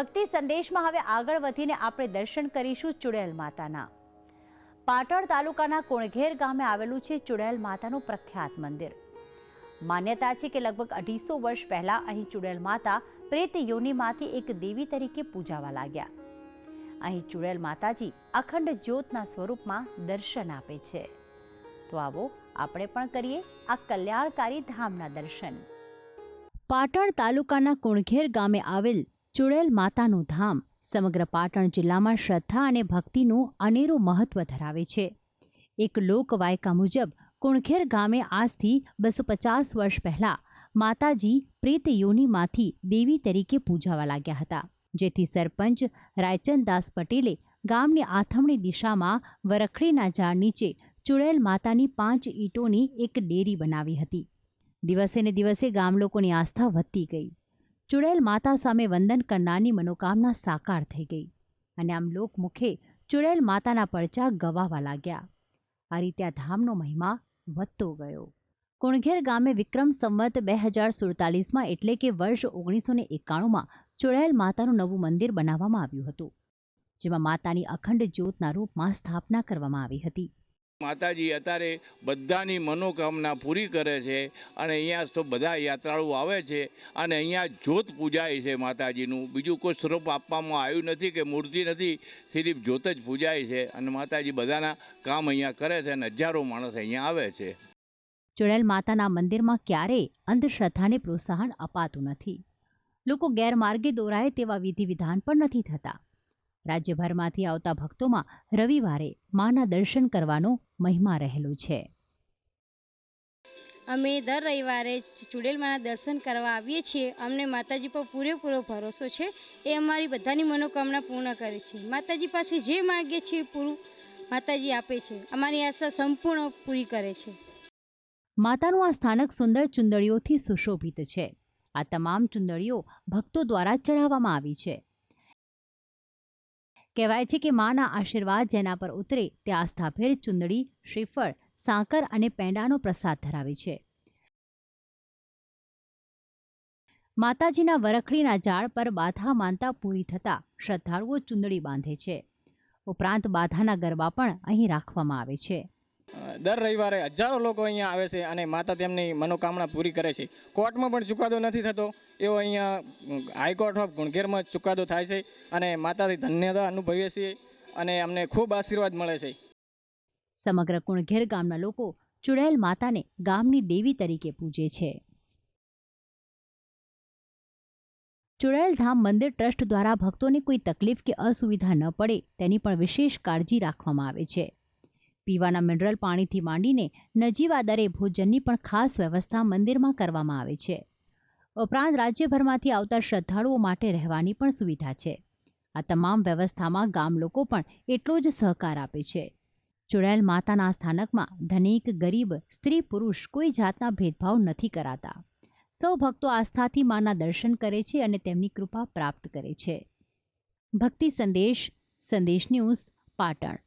ભક્તિ સંદેશમાં હવે આગળ વધીને આપણે દર્શન કરીશું ચુડેલ માતાના. પાટણ તાલુકાના કુણઘેર ગામે આવેલું છે ચુડેલ માતાનું પ્રખ્યાત મંદિર. માન્યતા છે કે લગભગ અઢીસો વર્ષ પહેલાં અહીં ચુડેલ માતા પ્રેત યોનિમાંથી એક દેવી તરીકે પૂજાવા લાગ્યા. અહીં ચુડેલ માતાજી અખંડ જ્યોતના સ્વરૂપમાં દર્શન આપે છે. તો આવો આપણે પણ કરીએ આ કલ્યાણકારી ધામના દર્શન. પાટણ તાલુકાના કુણઘેર ગામે આવેલ ચુડેલ માતાનું ધામ સમગ્ર પાટણ જિલ્લામાં શ્રદ્ધા અને ભક્તિનું અનેરું મહત્વ ધરાવે છે. એક લોકવાયકા મુજબ કુણખેર ગામે આજથી બસો પચાસ વર્ષ પહેલાં માતાજી પ્રેત યોનિમાંથી દેવી તરીકે પૂજાવા લાગ્યા હતા. જેથી સરપંચ રાયચંદદાસ પટેલે ગામની આથમણી દિશામાં વરખડીના ઝાડ નીચે ચુડેલ માતાની પાંચ ઈંટોની એક ડેરી બનાવી હતી. દિવસે ને દિવસે ગામ લોકોની આસ્થા વધતી ગઈ. ચુડેલ માતા સામે વંદન કરનારની મનોકામના સાકાર થઈ ગઈ અને આમ લોકમુખે ચુડેલ માતાના પડચા ગવાવા લાગ્યા. આ રીતે આ ધામનો મહિમા વધતો ગયો. કુણઘેર ગામે વિક્રમ સંવત બે હજાર સુડતાલીસમાં એટલે કે વર્ષ ઓગણીસો ને એકાણુંમાં ચુડેલ માતાનું નવું મંદિર બનાવવામાં આવ્યું હતું, જેમાં માતાની અખંડ જ્યોતના રૂપમાં સ્થાપના કરવામાં આવી હતી. માતાજી અત્યારે બધાની મનોકામના પૂરી કરે છે અને અહીંયા તો બધા યાત્રાળુ આવે છે અને અહીંયા જ્યોત પૂજાય છે માતાજીનું. બીજું કોઈ સ્વરૂપ આપવામાં આવ્યું નથી કે મૂર્તિ નથી, સિર્ફ જ્યોત જ પૂજાય છે અને માતાજી બધાના કામ અહીંયા કરે છે અને હજારો માણસ અહીંયા આવે છે. ચુડેલ માતાના મંદિરમાં ક્યારેય અંધશ્રદ્ધાને પ્રોત્સાહન અપાતું નથી. લોકો ગેરમાર્ગે દોરાય તેવા વિધિ વિધાન પણ નથી થતા. રાજ્યભરમાંથી આવતા ભક્તોમાં રવિવારે માના દર્શન કરવાનો મહિમા રહેલો છે. અમે દર રવિવારે ચુડેલમાના દર્શન કરવા આવીએ છીએ. અમને માતાજી પર પૂરેપૂરો ભરોસો છે. એ અમારી બધાની મનોકામના પૂર્ણ કરે છે. માતાજી પાસે જે માગીએ છીએ પૂરું માતાજી આપે છે. અમારી આશા સંપૂર્ણ પૂરી કરે છે. માતાનું આ સ્થાનક સુંદર ચુંદડીઓથી સુશોભિત છે. આ તમામ ચુંદડીઓ ભક્તો દ્વારા ચઢાવવામાં આવી છે. કહેવાય છે કે માના આશીર્વાદ જેના પર ઉતરે તે આસ્થાભેર ચુંદડી, શ્રીફળ, સાંકર અને પેંડાનો પ્રસાદ ધરાવે છે. માતાજીના વરખડીના ઝાડ પર બાધા માનતા પૂરી થતાં શ્રદ્ધાળુઓ ચુંદડી બાંધે છે. ઉપરાંત બાધાના ગરબા પણ અહીં રાખવામાં આવે છે. દર રવિવારે હજારો લોકો અહીંયા આવે છે અને માતા તેમની મનોકામના પૂરી કરે છે. કોર્ટમાં પણ ચુકાદો નથી થતો. એવો અહીંયા હાઈકોર્ટ ઓફ ગુણગેરમાં ચુકાદો થાય છે અને માતાથી ધન્યતા અનુભવીએ છીએ અને અમને ખૂબ આશીર્વાદ મળે છે. સમગ્ર કુણઘેર ગામના લોકો ચુડાયેલ માતાને ગામની દેવી તરીકે પૂજે છે. ચુડાયેલ ધામ મંદિર ટ્રસ્ટ દ્વારા ભક્તોને કોઈ તકલીફ કે અસુવિધા ન પડે તેની પણ વિશેષ કાળજી રાખવામાં આવે છે. પીવાના મિનરલ પાણીથી માંડીને નજીવા દરે ભોજનની પણ ખાસ વ્યવસ્થા મંદિરમાં કરવામાં આવે છે. ઉપરાંત રાજ્યભરમાંથી આવતા શ્રદ્ધાળુઓ માટે રહેવાની પણ સુવિધા છે. આ તમામ વ્યવસ્થામાં ગામ લોકો પણ એટલો જ સહકાર આપે છે. જોડાયેલ માતાના સ્થાનકમાં ધનિક, ગરીબ, સ્ત્રી, પુરુષ કોઈ જાતના ભેદભાવ નથી કરાતા. સૌ ભક્તો આસ્થાથી માના દર્શન કરે છે અને તેમની કૃપા પ્રાપ્ત કરે છે. ભક્તિ સંદેશ સંદેશ ન્યૂઝ, પાટણ.